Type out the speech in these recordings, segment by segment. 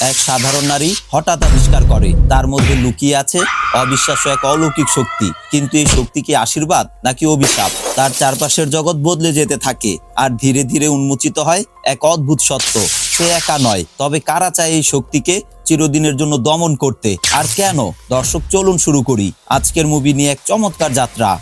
এক সাধারণ নারী হঠাৎ আবিষ্কার করে। তার মধ্যে লুকিয়ে আছে অবিশ্বাস্য এক অলৌকিক শক্তি। কিন্তু এই শক্তি কি আশীর্বাদ নাকি অভিশাপ? তার চারপাশের জগৎ বদলে যেতে থাকে আর ধীরে ধীরে উন্মোচিত হয় এক অদ্ভুত সত্য। সে একা নয়, তবে কারা চায় এই শক্তিকে চিরদিনের জন্য দমন করতে? আর কেন? দর্শক, চলুন শুরু করি। আজকের মুভি নিয়ে এক চমৎকার যাত্রা।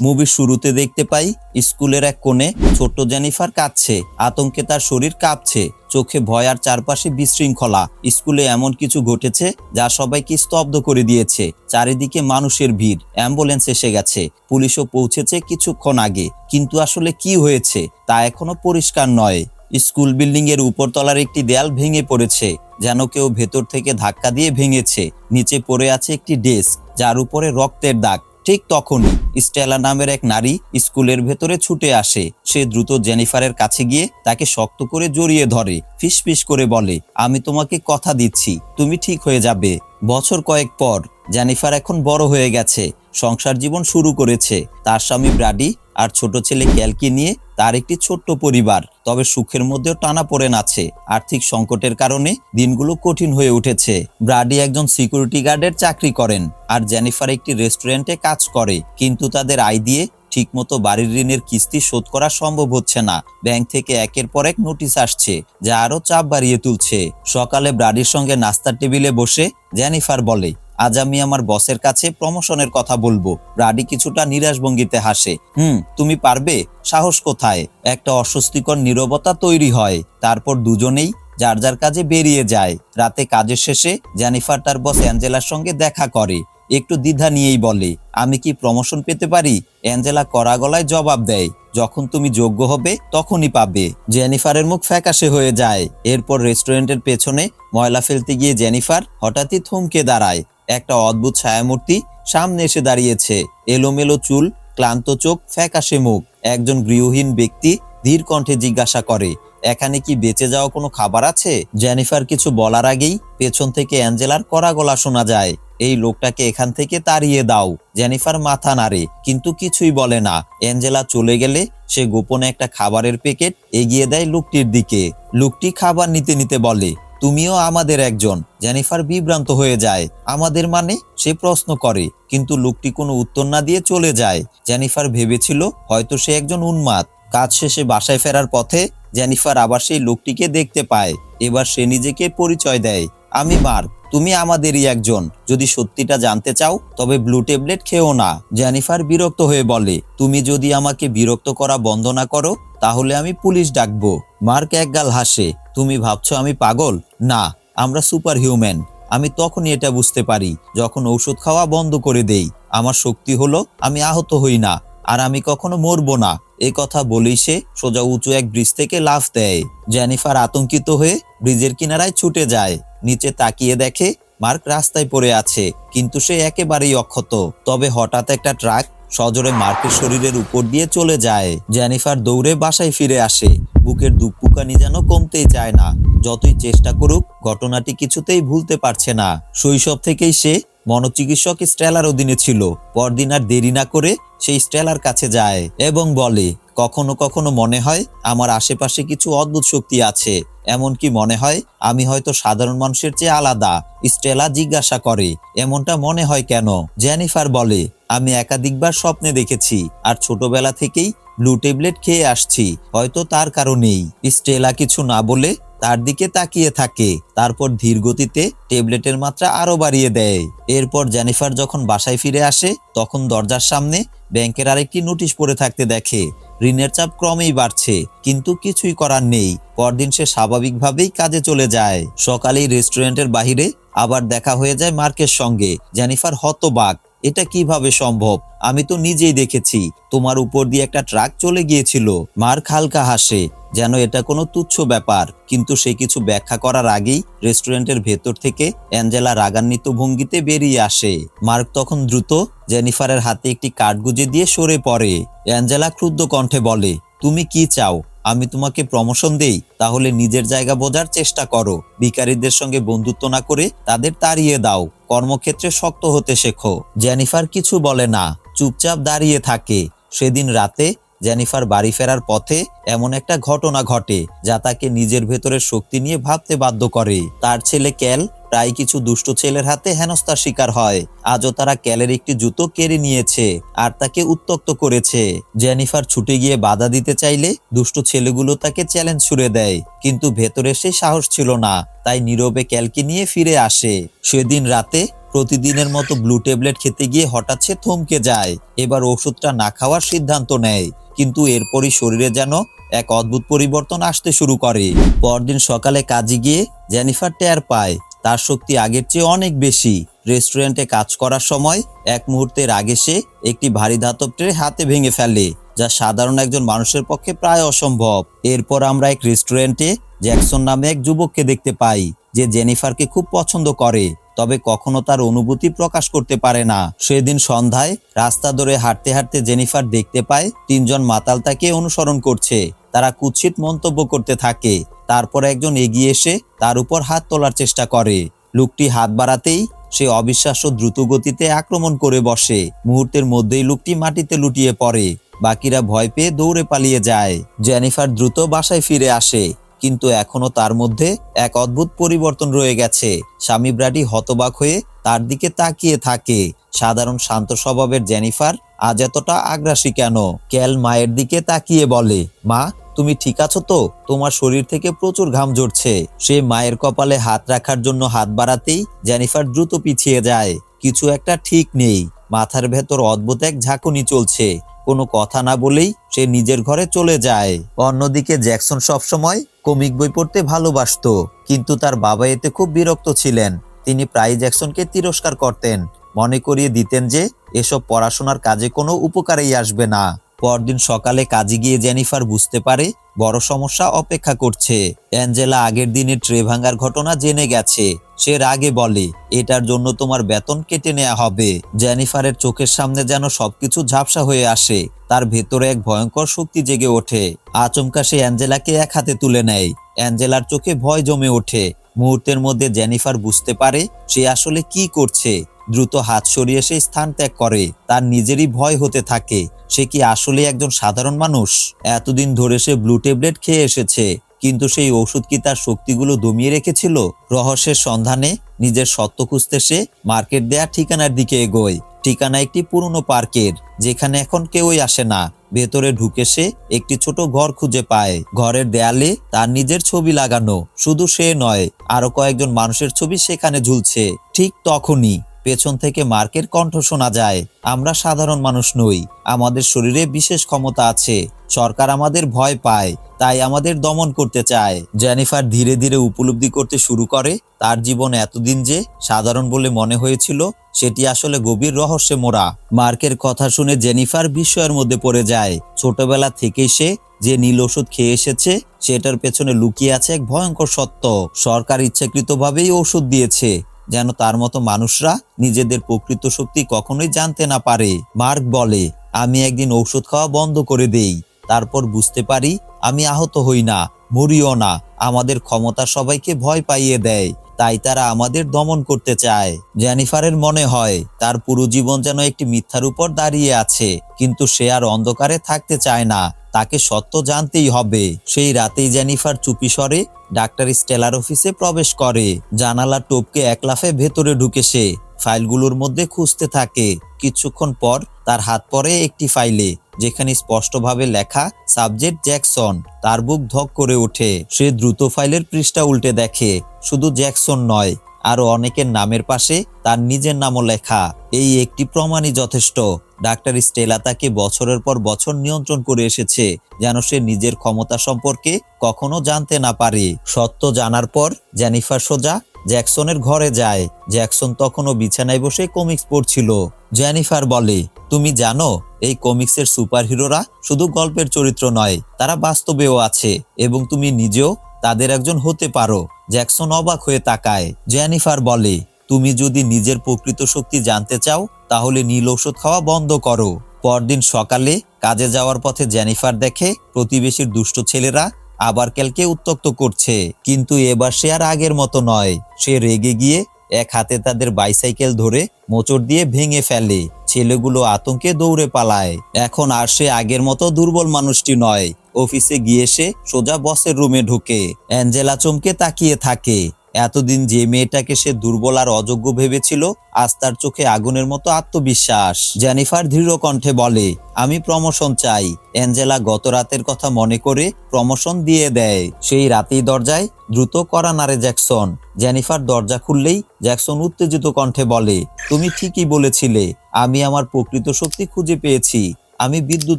মুভির শুরুতে দেখতে পাই, স্কুলের এক কোণে ছোট্ট জেনিফার কাঁদছে, আতঙ্কে তার শরীর কাঁপছে, চোখে ভয় আর চারপাশে বিশৃঙ্খলা। স্কুলে এমন কিছু ঘটেছে যা সবাইকে স্তব্ধ করে দিয়েছে, চারিদিকে মানুষের ভিড়, অ্যাম্বুলেন্স এসে গেছে, পুলিশও পৌঁছেছে কিছুক্ষণ আগে। কিন্তু আসলে কি হয়েছে, তা এখনও পরিষ্কার নয়। স্কুল বিল্ডিং এর উপরতলার একটি দেয়াল ভেঙে পড়েছে, যেন কেউ ভেতর থেকে ধাক্কা দিয়ে ভেঙেছে, নিচে পড়ে আছে একটি ডেস্ক, যার উপরে রক্তের দাগ। ঠিক তখনই স্টেলা নামের এক নারী স্কুলের ভেতরে ছুটে আসে। সে দ্রুত জেনিফারের কাছে গিয়ে তাকে শক্ত করে জড়িয়ে ধরে। ফিসফিস করে বলে, আমি তোমাকে কথা দিচ্ছি, তুমি ঠিক হয়ে যাবে। বছর কয়েক পর, জেনিফার এখন বড় হয়ে গেছে, সংসার জীবন শুরু করেছে। তার স্বামী ব্রাডি আর ছোট ছেলে ক্যালকে নিয়ে তার একটি ছোট্ট পরিবার। তবে সুখের মধ্যেও টানা পড়েন আছে আর্থিক সংকটের কারণে দিনগুলো কঠিন হয়ে উঠেছে। ব্রাডি একজন সিকিউরিটি গার্ডের চাকরি করেন আর জেনিফার একটি রেস্টুরেন্টে কাজ করে। কিন্তু তাদের আয় দিয়ে ঠিকমতো বাড়ির ঋণের কিস্তি শোধ করা সম্ভব হচ্ছে না। ব্যাংক থেকে একের পর এক নোটিশ আসছে, যা আরও চাপ বাড়িয়ে তুলছে। সকালে ব্রাডির সঙ্গে নাস্তার টেবিলে বসে জেনিফার বলে আজ আমি আমার বসের কাছে প্রমোশনের কথা বলব। রাডি কিছুটা নিরাশ ভঙ্গিতে হাসে। হুম, তুমি পারবে? সাহস কোথায়? একটা অস্বস্তিকর নিরবতা তৈরি হয়। তারপর দুজনেই যার যার কাজে বেরিয়ে যায়। রাতে কাজের শেষে জেনিফার তার বস অ্যাঞ্জেলার সঙ্গে দেখা করে। একটু দ্বিধা নিয়েই বলে, আমি কি প্রমোশন পেতে পারি? অ্যাঞ্জেলা কড়া গলায় জবাব দেয়, যখন তুমি যোগ্য হবে, তখনই পাবে। জেনিফারের মুখ ফ্যাকাশে হয়ে যায়। এরপর রেস্টুরেন্টের পেছনে ময়লা ফেলতে গিয়ে জেনিফার হঠাৎই থমকে দাঁড়ায়। একটা অদ্ভুত ছায়ামূর্তি সামনে এসে দাঁড়িয়েছে। এলোমেলো চুল, ক্লান্ত চোখ, ফ্যাকাশে মুখ। একজন গৃহহীন ব্যক্তি ধীর কণ্ঠে জিজ্ঞাসা করে, এখানে কি বেঁচে যাওয়া কোনো খাবার আছে? জেনিফার কিছু বলার আগেই পেছন থেকে অ্যাঞ্জেলার কড়া গলা শোনা যায়। এই লোকটাকে এখান থেকে তাড়িয়ে দাও। জেনিফার মাথা নাড়ে, কিন্তু কিছুই বলে না। অ্যাঞ্জেলা চলে গেলে সে গোপনে একটা খাবারের প্যাকেট এগিয়ে দেয় লোকটির দিকে। লোকটি খাবার নিতে নিতে বলে, তুমিও আমাদের একজন। জেনিফার বিভ্রান্ত হয়ে যায়। আমাদের মানে? সে প্রশ্ন করে, কিন্তু লোকটি কোনো উত্তর না দিয়ে চলে যায়। জেনিফার ভেবেছিল হয়তো সে একজন উন্মাদ। কাজ শেষে বাসায় ফেরার পথে জেনিফার আবার সেই লোকটিকে দেখতে পায়। এবার সে নিজেকে পরিচয় দেয়। আমি মার্ক, তুমি আমাদেরই একজন। যদি সত্যিটা জানতে চাও, তবে ব্লু ট্যাবলেট খেও না। জেনিফার বিরক্ত হয়ে বলে, তুমি যদি আমাকে বিরক্ত করা বন্ধ না করো, তাহলে আমি পুলিশ ডাকবো। মার্ক একগাল হাসে, তুমি ভাবছ আমি পাগল? না, আমরা সুপার হিউম্যান আমি তখনই এটা বুঝতে পারি, যখন ঔষধ খাওয়া বন্ধ করে দেই। আমার শক্তি হলো, আমি আহত হই না, আর আমি কখনো মরবো না। এ কথা বলেই সে সোজা উঁচু এক ব্রিজ থেকে লাফ দেয়। জেনিফার আতঙ্কিত হয়ে ব্রিজের কিনারায় ছুটে যায়। নিচে তাকিয়ে দেখে মার্ক রাস্তায় পড়ে আছে, কিন্তু সে একেবারেই অক্ষত। তবে হঠাৎ একটা ট্রাক সজোরে মার্কের শরীরের উপর দিয়ে চলে যায়। জেনিফার দৌড়ে বাসায় ফিরে আসে। বুকের দুপুকানি যেন কমতেই চায় না। যতই চেষ্টা করুক, ঘটনাটি কিছুতেই ভুলতে পারছে না। শৈশব থেকেই সে মনোচিকিৎসক স্টেলার অধীনে ছিল। পরদিন আর দেরি না করে সেই স্টেলার কাছে যায় এবং বলে, কখনো কখনো মনে হয় আমার আশেপাশে কিছু অদ্ভুত শক্তি আছে। এমনকি মনে হয় আমি হয়তো সাধারণ মানুষের চেয়ে আলাদা। স্টেলা জিজ্ঞাসা করে, এমনটা মনে হয় কেন? জেনিফার বলে, আমি একাধিকবার স্বপ্নে দেখেছি আর ছোটবেলা থেকেই ব্লু ট্যাবলেট খেয়ে আসছি। হয়তো তার কারণেই। স্টেলা কিছু না বলে তার দিকে তাকিয়ে থাকে। তারপর ধীর গতিতে ট্যাবলেটের মাত্রা আরও বাড়িয়ে দেয়। এরপর জেনিফার যখন বাসায় ফিরে আসে, তখন দরজার সামনে ব্যাংকের আরেকটি নোটিশ পড়ে থাকতে দেখে, ঋণের চাপ ক্রমেই বাড়ছে, কিন্তু কিছুই করার নেই। পরদিন সে স্বাভাবিকভাবেই কাজে চলে যায়। সকালেই রেস্টুরেন্টের বাহিরে আবার দেখা হয়ে যায় মার্কের সঙ্গে। জেনিফার হতবাক। এটা কীভাবে সম্ভব? আমি তো নিজেই দেখেছি। তোমার উপর দিয়ে একটা ট্রাক চলে গিয়েছিল। মার্ক হালকা হাসে, যেন এটা কোনো তুচ্ছ ব্যাপার। কিন্তু সে কিছু ব্যাখ্যা করার আগেই রেস্টুরেন্টের ভেতর থেকে অ্যাঞ্জেলা রাগান্বিত ভঙ্গিতে বেরিয়ে আসে। মার্ক তখন দ্রুত জেনিফারের হাতে একটি কার্ড গুজে দিয়ে সরে পড়ে। অ্যাঞ্জেলা ক্রুদ্ধ কণ্ঠে বলে, তুমি কি চাও? আমি তোমাকে প্রমোশন দেই, তাহলে নিজের জায়গা বোঝার চেষ্টা করো। ভিকারীদের সঙ্গে বন্ধুত্ব না করে তাদের তাড়িয়ে দাও। কর্মক্ষেত্রে শক্ত হতে শেখো। জেনিফার কিছু বলে না, চুপচাপ দাঁড়িয়ে থাকে। সেদিন রাতে জেনিফার বাড়ি ফেরার পথে এমন একটা ঘটনা ঘটে, যা তাকে নিজের ভেতরের শক্তি নিয়ে ভাবতে বাধ্য করে। তার ছেলে ক্যাল প্রায় কিছু দুষ্ট ছেলের হাতে হেনস্থার শিকার হয়। আজও তারা ক্যালের একটি জুতো কেড়ে নিয়েছে আর তাকে উত্তক্ত করেছে। জেনিফার ছুটে গিয়ে বাধা দিতে চাইলে দুষ্ট ছেলেগুলো তাকে চ্যালেঞ্জ ছুড়ে দেয়, কিন্তু ভেতরে সে সাহস ছিল না, তাই নীরবে ক্যালকে নিয়ে ফিরে আসে। সেদিন রাতে প্রতিদিনের মতো ব্লু ট্যাবলেট খেতে গিয়ে হঠাৎ সে থমকে যায়, এবার ওষুধটা না খাওয়ার সিদ্ধান্ত নেয়, কিন্তু এরপরই শরীরে যেন এক অদ্ভুত পরিবর্তন আসতে শুরু করে। পরদিন সকালে কাজে গিয়ে জেনিফার টের পায় তার শক্তি আগের চেয়ে অনেক বেশি। রেস্টুরেন্টে কাজ করার সময় এক মুহূর্তের আগে সে একটি ভারী ধাতব ট্রে হাতে ভেঙে ফেলে, যা সাধারণ একজন মানুষের পক্ষে প্রায় অসম্ভব। এরপর আমরা এক রেস্টুরেন্টে জ্যাকসন নামে এক যুবককে দেখতে পাই, যে জেনিফারকে খুব পছন্দ করে, তবে কখনো তার অনুভূতি প্রকাশ করতে পারে না। সেদিন সন্ধ্যায় রাস্তা ধরে হাঁটতে হাঁটতে জেনিফার দেখতে পায়, তিনজন মাতাল তাকে অনুসরণ করছে। তারা কুৎসিত মন্তব্য করতে থাকে। তারপর একজন এগিয়ে এসে তার উপর হাত তোলার চেষ্টা করে। লোকটি হাত বাড়াতেই সে অবিশ্বাস্য দ্রুত গতিতে আক্রমণ করে বসে। মুহূর্তের মধ্যেই লোকটি মাটিতে লুটিয়ে পড়ে। বাকিরা ভয় পেয়ে দৌড়ে পালিয়ে যায়। জেনিফার দ্রুত বাসায় ফিরে আসে। কিন্তু এখনও তার মধ্যে এক অদ্ভুত পরিবর্তন রয়ে গেছে। স্বামী ব্রাডি হতবাক হয়ে তার দিকে তাকিয়ে থাকে। সাধারণ শান্ত স্বভাবের জেনিফার আজ এতটা আগ্রাসী কেন? ক্যাল মায়ের দিকে তাকিয়ে বলে, মা তুমি ঠিক আছো তো? তোমার শরীর থেকে প্রচুর ঘাম ঝরছে। সে মায়ের কপালে হাত রাখার জন্য হাত বাড়াতেই জেনিফার দ্রুত পিছিয়ে যায়। কিছু একটা ঠিক নেই। মাথার ভেতর অদ্ভুত এক ঝাঁকুনি চলছে। কোনো কথা না বলেই সে নিজের ঘরে চলে যায়। অন্যদিকে জ্যাকসন সবসময় কমিক বই পড়তে ভালোবাসতো, কিন্তু তার বাবা এতে খুব বিরক্ত ছিলেন। তিনি প্রায় জ্যাকসনকে তিরস্কার করতেন। মনে করিয়ে দিতেন যে, এসব পড়াশোনার কাজে কোনো উপকারেই আসবে না। পরদিন সকালে কাজে গিয়ে জেনিফার বুঝতে পারে বড় সমস্যা অপেক্ষা করছে। অ্যাঞ্জেলা আগের দিনে ট্রে ভাঙার ঘটনা জেনে গেছে। সে রাগে বলে, এটার জন্য তোমার বেতন কেটে নেওয়া হবে। জেনিফারের চোখের সামনে যেন সবকিছু ঝাপসা হয়ে আসে। তার ভেতরে এক ভয়ঙ্কর শক্তি জেগে ওঠে। আচমকা সে অ্যাঞ্জেলাকে এক হাতে তুলে নেয়। অ্যাঞ্জেলার চোখে ভয় জমে ওঠে। মুহূর্তের মধ্যে জেনিফার বুঝতে পারে, সে আসলে কি করছে। দ্রুত হাত সরিয়ে সে স্থান ত্যাগ করে। তার নিজেরই ভয় হতে থাকে, সে কি আসলে একজন সাধারণ মানুষ? এতদিন ধরে সে ব্লু ট্যাবলেট খেয়ে এসেছে, কিন্তু সেই ওষুধ কি তার শক্তিগুলো দমিয়ে রেখেছিল? রহস্যের সন্ধানে নিজের সত্য খুঁজতে সে মার্কেট দেয়া ঠিকানার দিকে এগোয়। ঠিকানা একটি পুরনো পার্কের, যেখানে এখন কেউই আসে না। ভেতরে ঢুকে সে একটি ছোট ঘর খুঁজে পায়। ঘরের দেয়ালে তার নিজের ছবি লাগানো। শুধু সে নয়, আরও কয়েকজন মানুষের ছবি সেখানে ঝুলছে। ঠিক তখনই পেছন থেকে মার্কের কণ্ঠ শোনা যায়, আমরা সাধারণ মানুষ নই, আমাদের শরীরে বিশেষ ক্ষমতা আছে, সরকার আমাদের ভয় পায়, তাই আমাদের দমন করতে চায়। জেনিফার ধীরে ধীরে উপলব্ধি করতে শুরু করে, তার জীবন এতদিন যে সাধারণ বলে মনে হয়েছিল, সেটি আসলে গভীর রহস্যে মোড়া। মার্কের কথা শুনে জেনিফার বিস্ময়ের মধ্যে পড়ে যায়, ছোটবেলা থেকেই সে যে নীল ওষুধ খেয়ে এসেছে, সেটার পেছনে লুকিয়ে আছে এক ভয়ঙ্কর সত্য। সরকার ইচ্ছাকৃতভাবেই ওষুধ দিয়েছে যেন তার মতো মানুষরা নিজেদের প্রকৃত শক্তি কখনোই জানতে না পারে। মার্ক বলে, আমি একদিন ঔষধ খাওয়া বন্ধ করে দেই। তারপর বুঝতে পারি আমি আহত হই না, মরিও না। আমাদের ক্ষমতা সবাইকে ভয় পাইয়ে দেয়। তাই তারা আমাদের দমন করতে চায়। জেনিফারের মনে হয়, তার পুরো জীবন যেন একটি মিথ্যার উপর দাঁড়িয়ে আছে, কিন্তু সে আর অন্ধকারে থাকতে চায় না। তাকে সত্য জানতেই হবে। সেই রাতেই জেনিফার চুপি স্বরে ডাক্তার স্টেলার অফিসে প্রবেশ করে। জানালা টোপকে এক লাফে ভেতরে ঢুকে সে। ফাইলগুলোর মধ্যে খুঁজতে থাকে। কিছুক্ষণ পর তার হাত পড়ে একটি ফাইলে, যেখানে স্পষ্টভাবে লেখা, সাবজেক্ট জ্যাকসন। তার বুক ধক করে ওঠে। সে দ্রুত ফাইলের পৃষ্ঠা উল্টে দেখে। শুধু জ্যাকসন নয় আরও অনেকের নামের পাশে তার নিজের নামও লেখা। এই একটি প্রমাণই যথেষ্ট। ডাক্তার স্টেলা তাকে বছরের পর বছর নিয়ন্ত্রণ করে এসেছে, যেন সে নিজের ক্ষমতা সম্পর্কে কখনো জানতে না পারে। সত্য জানার পর জেনিফার সোজা জ্যাকসনের ঘরে যায়। জ্যাকসন তখনও বিছানায় বসে কমিক্স পড়ছিল। জেনিফার বলে, তুমি জানো, এই কমিক্সের সুপারহিরোরা শুধু গল্পের চরিত্র নয়, তারা বাস্তবেও আছে এবং তুমি নিজেও তাদের একজন হতে পারো। জ্যাকসন অবাক হয়ে তাকায়। জেনিফার বলে, তুমি যদি নিজের প্রকৃত শক্তি জানতে চাও, তাহলে নীল ঔষধ খাওয়া বন্ধ করো। পরদিন সকালে কাজে যাওয়ার পথে জেনিফার দেখে, প্রতিবেশীর দুষ্ট ছেলেরা আবার ক্যালকে উত্তক্ত করছে। কিন্তু এবার সে আর আগের মতো নয়। সে রেগে গিয়ে এক হাতে তাদের বাইসাইকেল ধরে মোচড় দিয়ে ভেঙে ফেলে। ছেলেগুলো আতঙ্কে দৌড়ে পালায়। এখন আর সে আগের মতো দুর্বল মানুষটি নয়। অফিসে গিয়ে সে সোজা বসের রুমে ঢুকে। অ্যাঞ্জেলা চমকে তাকিয়ে থাকে। এতদিন যে মেয়েটাকে সে দুর্বল আর অযোগ্য ভেবেছিল, আজ তার চোখে আগুনের মতো আত্মবিশ্বাস। জেনিফার দৃঢ় কণ্ঠে বলে, আমি প্রমোশন চাই। অ্যাঞ্জেলা গত রাতের কথা মনে করে প্রমোশন দিয়ে দেয়। সেই রাতেই দরজায় দ্রুত করা নারে জ্যাকসন। জেনিফার দরজা খুললেই জ্যাকসন উত্তেজিত কণ্ঠে বলে, তুমি ঠিকই বলেছিলে। আমি আমার প্রকৃত শক্তি খুঁজে পেয়েছি। আমি বিদ্যুৎ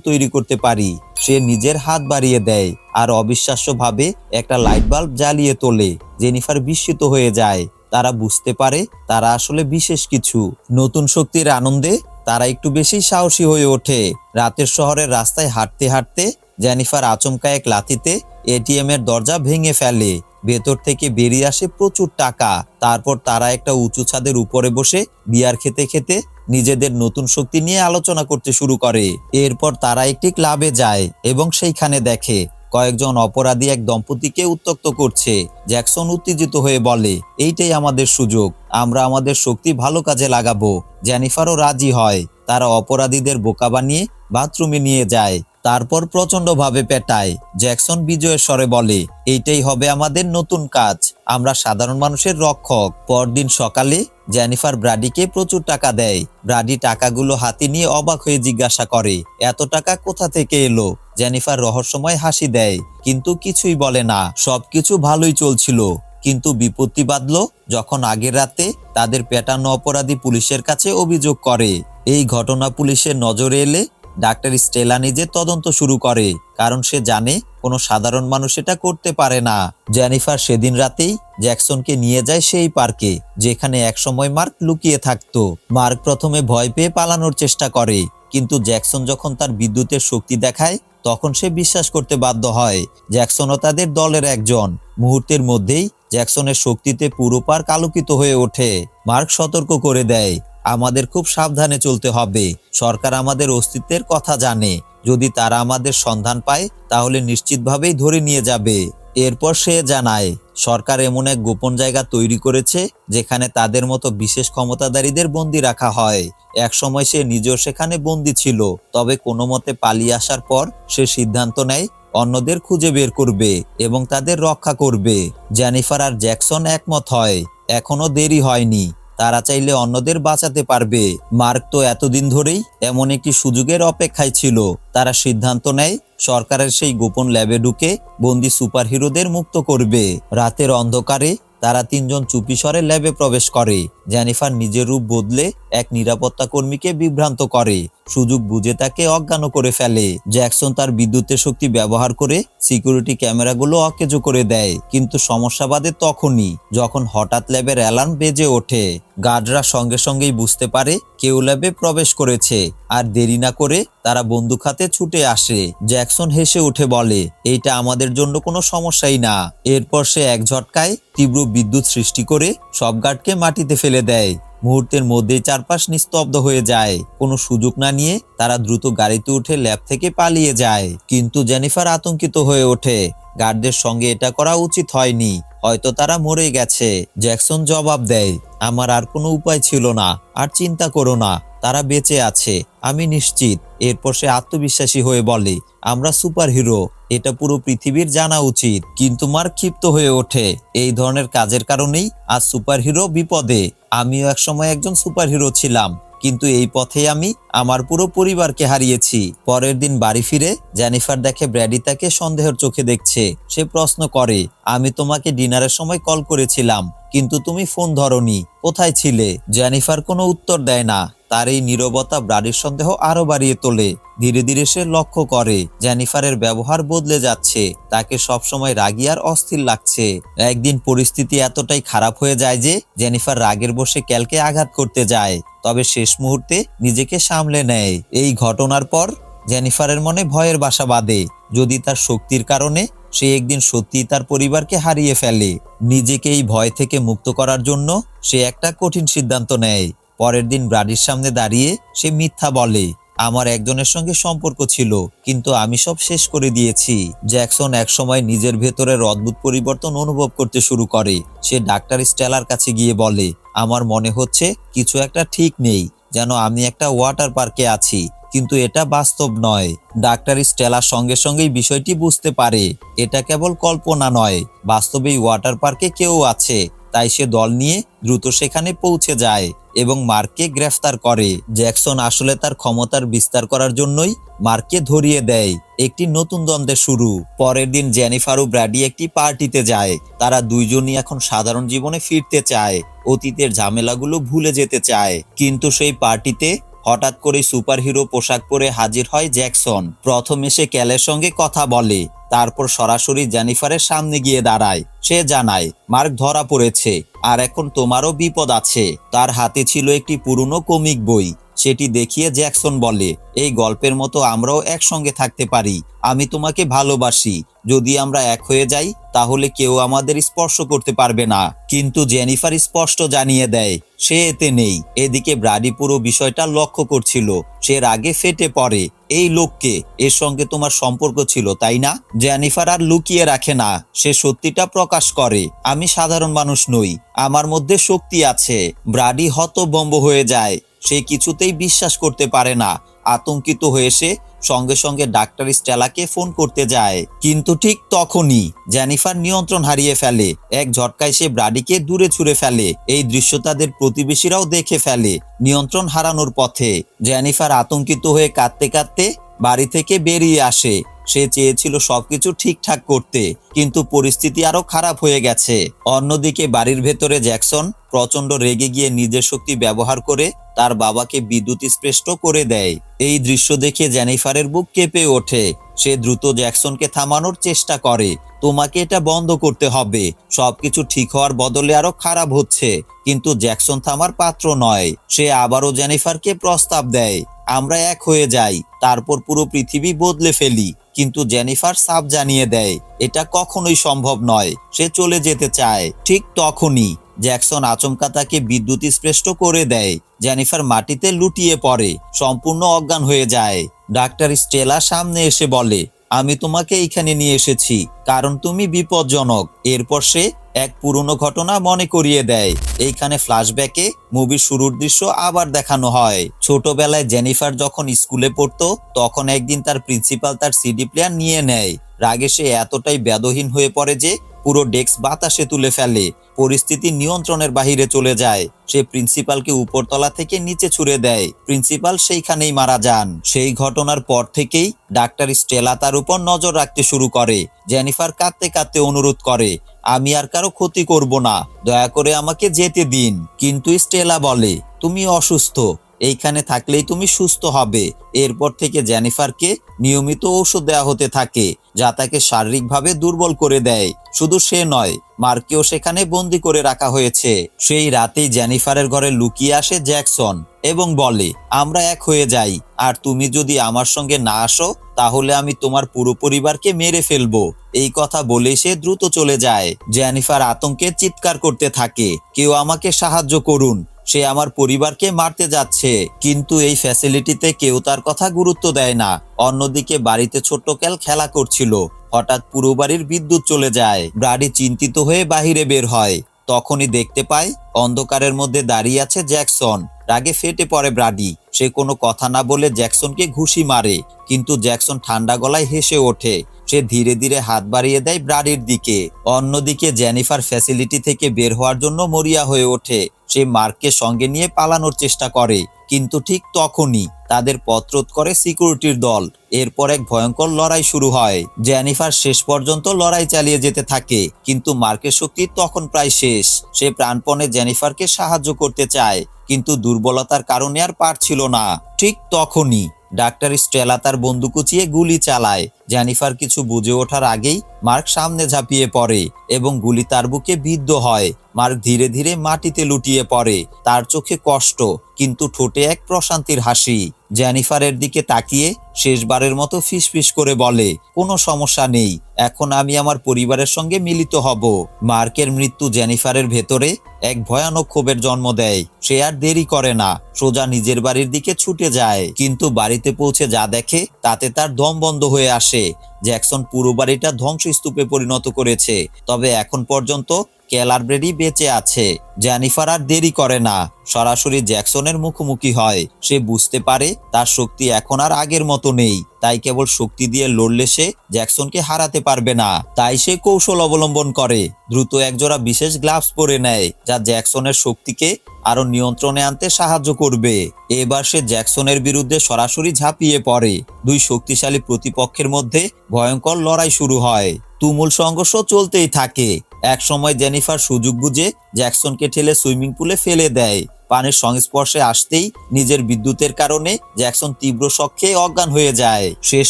তৈরি করতে পারি। সে নিজের হাত বাড়িয়ে দেয় আর অবিশ্বাস্যভাবে একটা লাইট বাল্ব জ্বালিয়ে তোলে। জেনিফার বিস্মিত হয়ে যায়। তারা বুঝতে পারে তারা আসলে বিশেষ কিছু। নতুন শক্তির আনন্দে তারা একটু বেশি সাহসী হয়ে ওঠে। রাতের শহরের রাস্তায় হাঁটতে হাঁটতে জেনিফার আচমকা এক লাথিতে এটিএম এর দরজা ভেঙে ফেলে। ভেতর থেকে বেরিয়ে আসে প্রচুর টাকা। তারপর তারা একটা উঁচু ছাদের উপরে বসে বিয়ার খেতে খেতে নিজেদের নতুন শক্তি নিয়ে আলোচনা করতে শুরু করে। এরপর তারা একটি ক্লাবে যায় এবং সেইখানে দেখে, কয়েকজন অপরাধী এক দম্পতিকে উত্তক্ত করছে। জ্যাকসন উত্তেজিত হয়ে বলে, এইটাই আমাদের সুযোগ। আমরা আমাদের শক্তি ভালো কাজে লাগাবো। জেনিফারও রাজি হয়। তারা অপরাধীদের বোকা বানিয়ে বাথরুমে নিয়ে যায়। তারপর প্রচন্ডভাবে পেটায়। জ্যাকসন বিজয়ের স্বরে বলে, এইটাই হবে আমাদের নতুন কাজ। আমরা সাধারণ মানুষের রক্ষক। পরদিন সকালে জেনিফার ব্রাডিকে প্রচুর টাকা দেয়। ব্রাডি টাকাগুলো হাতে নিয়ে অবাক হয়ে জিজ্ঞাসা করে, এত টাকা কোথা থেকে এলো? জেনিফার রহস্যময় হাসি দেয়, কিন্তু কিছুই বলে না। সবকিছু ভালোই চলছিল। কিন্তু বিপত্তি বাঁধল যখন আগের রাতে তাদের পেটানো অপরাধী পুলিশের কাছে অভিযোগ করে। এই ঘটনা পুলিশের নজরে এলে ডাক্তার স্টেলা নিজে তদন্ত শুরু করে, কারণ সে জানে কোনো সাধারণ মানুষ এটা করতে পারে না। জেনিফার সেদিন রাতেই জ্যাকসনকে নিয়ে যায় সেই পার্কে, যেখানে একসময় মার্ক লুকিয়ে থাকতো। মার্ক প্রথমে ভয় পেয়ে পালানোর চেষ্টা করে, কিন্তু জ্যাকসন যখন তার বিদ্যুতের শক্তি দেখায়, তখন সে বিশ্বাস করতে বাধ্য হয়। জ্যাকসনও তাদের দলের একজন। মুহূর্তের মধ্যেই জ্যাকসনের শক্তিতে পুরো পার্ক আলোকিত হয়ে ওঠে। মার্ক সতর্ক করে দেয় আমাদের খুব সাবধানে চলতে হবে। সরকার আমাদের অস্তিত্বের কথা জানে। যদি তারা আমাদের সন্ধান পায়, তাহলে নিশ্চিতভাবেই ধরে নিয়ে যাবে। এরপর সে জানায়, সরকার এমন এক গোপন জায়গা তৈরি করেছে, যেখানে তাদের মতো বিশেষ ক্ষমতাধারীদের বন্দি রাখা হয়। এক সময় সে নিজেও সেখানে বন্দি ছিল, তবে কোনো মতে পালিয়ে আসার পর সে সিদ্ধান্ত নেয়, অন্যদের খুঁজে বের করবে এবং তাদের রক্ষা করবে। জেনিফার আর জ্যাকসন একমত হয়, এখনও দেরি হয়নি। তারা চাইলে অন্যদের বাঁচাতে পারবে। মার্ক তো এতদিন ধরেই এমন একটি সুযোগের অপেক্ষায় ছিল। তারা সিদ্ধান্ত নেয়, সরকারের সেই গোপন ল্যাবে ঢুকে বন্দি সুপারহিরোদের মুক্ত করবে। রাতের অন্ধকারে তারা তিনজন চুপিসরে ল্যাবে প্রবেশ করে। জেনিফার নিজের রূপ বদলে এক নিরাপত্তা কর্মীকে বিভ্রান্ত করে। সুযোগ বুঝে তাকে অজ্ঞান করে ফেলে। জ্যাকসন তার বিদ্যুতের শক্তি ব্যবহার করে সিকিউরিটি ক্যামেরাগুলো অকেজো করে দেয়, কিন্তু সমস্যা বাদে তখনই, যখন হঠাৎ ল্যাবের অ্যালার্ম বেজে ওঠে। গার্ডরা সঙ্গে সঙ্গেই বুঝতে পারে কেউ ল্যাবে প্রবেশ করেছে, আর দেরি না করে তারা বন্দুক হাতে ছুটে আসে। জ্যাকসন হেসে উঠে বলে, এইটা আমাদের জন্য কোনো সমস্যাই না। এরপর সে এক ঝটকায় তীব্র বিদ্যুৎ সৃষ্টি করে সব গার্ডকে মাটিতে ফেলে দেয়। মুহূর্তের মধ্যে চারপাশ নিস্তব্ধ হয়ে যায়। কোনো সুযোগ না নিয়ে তারা দ্রুত গাড়িতে উঠে ল্যাব থেকে পালিয়ে যায়। কিন্তু জেনিফার আতঙ্কিত হয়ে ওঠে। গার্ডদের সঙ্গে এটা করা উচিত হয়নি। হয়তো তারা মরে গেছে। জ্যাকসন জবাব দেয়, আমার আর কোনো উপায় ছিল না। আর চিন্তা করো না। তারা বেঁচে আছে, আমি নিশ্চিত। এরপর সে আত্মবিশ্বাসী হয়ে বলে, আমরা সুপার হিরো এটা পুরো পৃথিবীর জানা উচিত। কিন্তু মার ক্ষিপ্ত হয়ে ওঠে, এই ধরনের কাজের কারণেই আজ সুপার হিরো বিপদে। আমিও একসময় একজন সুপার হিরো ছিলাম, কিন্তু এই পথে আমি আমার পুরো পরিবারকে হারিয়েছি। পরের দিন বাড়ি ফিরে জেনিফার দেখে ব্র্যাডি তাকে সন্দেহের চোখে দেখছে। সে প্রশ্ন করে, আমি তোমাকে ডিনারের সময় কল করেছিলাম, কিন্তু তুমি ফোন ধরনি। কোথায় ছিলে? জেনিফার কোনো উত্তর দেয় না। তার এই নীরবতা ব্রাডির সন্দেহ আরও বাড়িয়ে তোলে। ধীরে ধীরে সে লক্ষ্য করে, জেনিফারের ব্যবহার বদলে যাচ্ছে। তাকে সবসময় রাগী আর অস্থির লাগছে। একদিন পরিস্থিতি এতটাই খারাপ হয়ে যায় যে, জেনিফার রাগের বসে ক্যালকে আঘাত করতে যায়। তবে শেষ মুহূর্তে নিজেকে সামলে নেয়। এই ঘটনার পর জেনিফারের মনে ভয়ের বাসা বাঁধে। যদি তার শক্তির কারণে সে একদিন সত্যি তার পরিবারকে হারিয়ে ফেলে। নিজেকে এই ভয় থেকে মুক্ত করার জন্য সে একটা কঠিন সিদ্ধান্ত নেয়। পরের দিন ব্রাডির সামনে দাঁড়িয়ে সে মিথ্যা বলে, আমার একজনের সঙ্গে সম্পর্ক ছিল, কিন্তু আমি সব শেষ করে দিয়েছি। জ্যাকসন একসময় নিজের ভেতরের অদ্ভুত পরিবর্তন অনুভব করতে শুরু করে। সে ডাক্তার স্টেলার কাছে গিয়ে বলে, আমার মনে হচ্ছে কিছু একটা ঠিক নেই, যেন আমি একটা ওয়াটার পার্কে আছি, কিন্তু এটা বাস্তব নয়। ডাক্তার স্টেলার সঙ্গে সঙ্গেই বিষয়টি বুঝতে পারে। এটা কেবল কল্পনা নয় বাস্তবেই ওয়াটার পার্কে কেউ আছে তাই সে দল নিয়ে দ্রুত সেখানে পৌঁছে যায় এবং মার্ককে গ্রেফতার করে। জ্যাকসন আসলে তার ক্ষমতার বিস্তার করার জন্যই মার্ককে ধরিয়ে দেয়। একটি নতুন দ্বন্দ্বে শুরু। পরের দিন জেনিফার ও ব্র্যাডি একটি পার্টিতে যায়। তারা দুইজনই এখন সাধারণ জীবনে ফিরতে চায়। অতীতের ঝামেলাগুলো ভুলে যেতে চায়। কিন্তু সেই পার্টিতে হঠাৎ করে সুপারহিরো পোশাক পরে হাজির হয় জ্যাকসন। প্রথমে সে ক্যালের সঙ্গে কথা বলে, তারপর সরাসরি জেনিফারের সামনে গিয়ে দাঁড়ায়। সে জানায়, মার্ক, ধরা পড়েছে। আর এখন তোমারও বিপদ আছে। তার হাতে ছিল একটি পুরনো কমিক বই। সেটি দেখিয়ে জ্যাকসন বলে, এই গল্পের মতো আমরাও একসঙ্গে থাকতে পারি। আমি তোমাকে ভালোবাসি। যদি আমরা এক হয়ে যাই, তাহলে কেউ আমাদের স্পর্শ করতে পারবে না। কিন্তু জেনিফার স্পষ্ট জানিয়ে দেয়, সে এতে নেই। এদিকে ব্রাডি পুরো বিষয়টা লক্ষ্য করছিল। সে রাগে ফেটে পড়ে। এই লোককে, এর সঙ্গে তোমার সম্পর্ক ছিল, তাই না? জেনিফার আর লুকিয়ে রাখে না। সে সত্যিটা প্রকাশ করে, আমি সাধারণ মানুষ নই। আমার মধ্যে শক্তি আছে। ব্রাডি হতবম্ব হয়ে যায়। সে কিছুতেই বিশ্বাস করতে পারে না। আতঙ্কিত হয়ে সে সঙ্গে সঙ্গে ডাক্তার স্টেলাকে ফোন করতে যায়। কিন্তু ঠিক তখনই জেনিফার নিয়ন্ত্রণ হারিয়ে ফেলে। এক ঝটকায় সে ব্রাডিকে দূরে ছুড়ে ফেলে। এই দৃশ্য তাদের প্রতিবেশীরাও দেখে ফেলে নিয়ন্ত্রণ হারানোর পথে। জেনিফার আতঙ্কিত হয়ে কাঁদতে কাঁদতে বাড়ি থেকে বেরিয়ে আসে। সে চেয়েছিল সবকিছু ঠিকঠাক করতে, কিন্তু পরিস্থিতি আরও খারাপ হয়ে গেছে। অন্যদিকে বাড়ির ভেতরে জ্যাকসন প্রচণ্ড রেগে গিয়ে নিজের শক্তি ব্যবহার করে তার বাবাকে বিদ্যুৎ স্পৃষ্ট করে দেয়। এই দৃশ্য দেখে জেনিফারের বুক কেঁপে ওঠে। সে দ্রুত জ্যাকসনকে থামানোর চেষ্টা করে। তোমাকে এটা বন্ধ করতে হবে। সবকিছু ঠিক হওয়ার বদলে আরও খারাপ হচ্ছে। কিন্তু জ্যাকসন থামার পাত্র নয়। সে আবারও জেনিফারকে প্রস্তাব দেয়। আমরা এক হয়ে যাই, তারপর পুরো পৃথিবী বদলে ফেলি। কিন্তু জেনিফার সাফ জানিয়ে দেয়, এটা কখনোই সম্ভব নয়, সে চলে যেতে চায়। ঠিক তখনই জ্যাকসন আচমকা তাকে বিদ্যুৎ স্পৃষ্ট করে দেয়, জেনিফার মাটিতে লুটিয়ে পড়ে, সম্পূর্ণ অজ্ঞান হয়ে যায়। ডাক্তার স্টেলা সামনে এসে বলে আমি তোমাকে এইখানে নিয়ে এসেছি, কারণ তুমি বিপজ্জনক। এরপর সে এক পুরনো ঘটনা মনে করিয়ে দেয়। এইখানে ফ্ল্যাশব্যাকে মুভির শুরুর দৃশ্য আবার দেখানো হয়। ছোটবেলায় জেনিফার যখন স্কুলে পড়তো, তখন একদিন তার প্রিন্সিপাল তার সিডি প্লেয়ার নিয়ে নেয়। রাগে সে এতটাই বেদহীন হয়ে পড়ে যে পুরো ডেস্ক বাতাসে তুলে ফেলে। পরিস্থিতি নিয়ন্ত্রণের বাহিরে চলে যায়। সে প্রিন্সিপালকে উপরতলা থেকে নিচে ছুড়ে দেয়। প্রিন্সিপাল সেইখানেই মারা যান। সেই ঘটনার পর থেকেই ডাক্তার স্টেলা তার উপর নজর রাখতে শুরু করে। জেনিফার কাঁদতে কাঁদতে অনুরোধ করে, আমি আর কারও ক্ষতি করব না। দয়া করে আমাকে যেতে দিন। কিন্তু স্টেলা বলে, তুমি অসুস্থ। এইখানে থাকলেই তুমি সুস্থ হবে। এরপর থেকে জেনিফারকে নিয়মিত ঔষধ দেওয়া হতে থাকে, যা তাকে শারীরিকভাবে দুর্বল করে দেয়। শুধু সে নয়, মার্কেও সেখানে বন্দি করে রাখা হয়েছে। সেই রাতেই জেনিফারের ঘরে লুকিয়ে আসে জ্যাকসন এবং বলে, আমরা এক হয়ে যাই। আর তুমি যদি আমার সঙ্গে না আসো, তাহলে আমি তোমার পুরো পরিবারকে মেরে ফেলব। এই কথা বলে সে দ্রুত চলে যায়। জেনিফার আতঙ্কে চিৎকার করতে থাকে, কেউ আমাকে সাহায্য করুন। সে আমার পরিবারকে মারতে যাচ্ছে। কিন্তু এই ফ্যাসিলিটিতে কেউ তার কথা গুরুত্ব দেয় না। অন্যদিকে বাড়িতে ছোট্ট ক্যাল খেলা করছিল। হঠাৎ পুরো বাড়ির বিদ্যুৎ চলে যায়। ব্রাডি চিন্তিত হয়ে বাহিরে বের হয়। তখনই দেখতে পায়, অন্ধকারের মধ্যে দাঁড়িয়ে আছে জ্যাকসন। রাগে ফেটে পড়ে ব্রাডি। সে কোনো কথা না বলে জ্যাকসনকে ঘুষি মারে। কিন্তু জ্যাকসন ঠান্ডা গলায় হেসে ওঠে। সে ধীরে ধীরে হাত বাড়িয়ে দেয় ব্রাডির দিকে। অন্যদিকে জেনিফার ফ্যাসিলিটি থেকে বের হওয়ার জন্য মরিয়া হয়ে ওঠে। সে মার্ককে সঙ্গে নিয়ে পালানোর চেষ্টা করে, কিন্তু ঠিক তখনই তাদের পত্রোধ করে সিকিউরিটির দল। এরপর এক ভয়ঙ্কর লড়াই শুরু হয়। জেনিফার শেষ পর্যন্ত লড়াই চালিয়ে যেতে থাকে, কিন্তু মার্কের শক্তি তখন প্রায় শেষ। সে প্রাণপণে জেনিফারকে সাহায্য করতে চায়, কিন্তু দুর্বলতার কারণে আর পারছিল না। ঠিক তখনই ডাক্তার স্টেলা তার বন্দুক উঁচিয়ে গুলি চালায়। জেনিফার কিছু বুঝে ওঠার আগেই মার্ক সামনে ঝাঁপিয়ে পড়ে এবং গুলি তার বুকে বিদ্ধ হয়। মার্ক ধীরে ধীরে মাটিতে লুটিয়ে পড়ে। তার চোখে কষ্ট, কিন্তু ঠোঁটে এক প্রশান্তির হাসি। জেনিফারের দিকে তাকিয়ে শেষবারের মতো ফিসফিস করে বলে, কোনো সমস্যা নেই, এখন আমি আমার পরিবারের সঙ্গে মিলিত হব। মার্কের মৃত্যু জেনিফারের ভেতরে এক ভয়ানক ক্ষোভের জন্ম দেয়। সে আর দেরি করে না, সোজা নিজের বাড়ির দিকে ছুটে যায়, কিন্তু বাড়িতে পৌঁছে যা দেখে তাতে তার দম বন্ধ হয়ে আসে। জ্যাকসন পুরো বাড়িটা ধ্বংসস্তূপে পরিণত করেছে, তবে এখন পর্যন্ত কেলারব্রেডি বেঁচে আছে। জেনিফার আর দেরি করে না। সরাসরি জ্যাকসনের মুখোমুখি হয়। সে বুঝতে পারে তার শক্তি এখন আর আগের মতো নেই। তাই কেবল শক্তি দিয়ে লড়লে সে জ্যাকসনকে হারাতে পারবে না। তাই সে কৌশল অবলম্বন করে। দ্রুত একজোড়া বিশেষ গ্লাভস পরে নেয়, যা জ্যাকসনের শক্তিকে আরও নিয়ন্ত্রণে আনতে সাহায্য করবে। এবার সে জ্যাকসনের বিরুদ্ধে সরাসরি ঝাঁপিয়ে পড়ে। দুই শক্তিশালী প্রতিপক্ষের মধ্যে ভয়ঙ্কর লড়াই শুরু হয়। তুমুল সংঘর্ষ চলতেই থাকে। এক সময় জেনিফার সুযোগ বুঝে জ্যাকসনকে ঠেলে সুইমিং পুলে ফেলে দেয়। পানির সংস্পর্শে আসতেই নিজের বিদ্যুতের কারণে জ্যাকসন তীব্র শখে অজ্ঞান হয়ে যায়। শেষ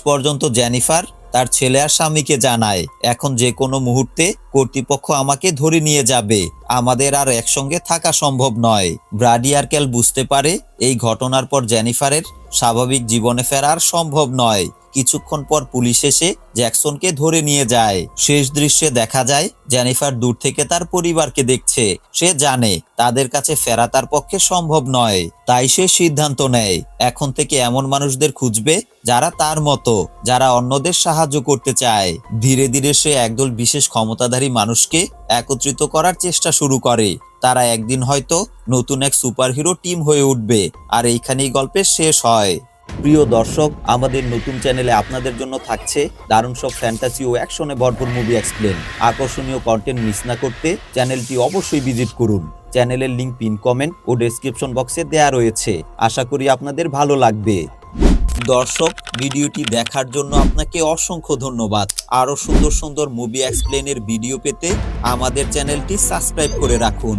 পর্যন্ত জেনিফার তার ছেলে আর স্বামীকে জানায়, এখন যে কোনো মুহূর্তে কর্তৃপক্ষ আমাকে ধরে নিয়ে যাবে। আমাদের আর একসঙ্গে থাকা সম্ভব নয়। ব্রাডি আর ক্যাল বুঝতে পারে এই ঘটনার পর জেনিফারের স্বাভাবিক জীবনে ফেরা আর সম্ভব নয়। কিছুক্ষণ পর পুলিশ এসে জ্যাকসনকে ধরে নিয়ে যায়। শেষ দৃশ্যে দেখা যায়, জেনিফার দূর থেকে তার পরিবারকে দেখছে। সে জানে, তাদের কাছে ফেরা তার পক্ষে সম্ভব নয়। তাই সে সিদ্ধান্ত নেয়, এখন থেকে এমন মানুষদের খুঁজবে যারা তার মতো, যারা অন্যদের সাহায্য করতে চায়। ধীরে ধীরে সে একদল বিশেষ ক্ষমতাধারী মানুষকে একত্রিত করার চেষ্টা শুরু করে। তারা একদিন হয়তো নতুন এক সুপারহিরো টিম হয়ে উঠবে, আর এইখানেই গল্পের শেষ হয়। প্রিয় দর্শক, আমাদের নতুন চ্যানেলে আপনাদের জন্য থাকছে দারুণ সব ফ্যান্টাসি ও অ্যাকশনে ভরপুর মুভি এক্সপ্লেন আকর্ষণীয় কন্টেন্ট মিস না করতে চ্যানেলটি অবশ্যই ভিজিট করুন। চ্যানেলের লিঙ্ক পিন কমেন্ট ও ডেসক্রিপশন বক্সে দেয়া রয়েছে। আশা করি আপনাদের ভালো লাগবে। দর্শক, ভিডিওটি দেখার জন্য আপনাকে অসংখ্য ধন্যবাদ। আরও সুন্দর সুন্দর মুভি এক্সপ্লেনের ভিডিও পেতে আমাদের চ্যানেলটি সাবস্ক্রাইব করে রাখুন।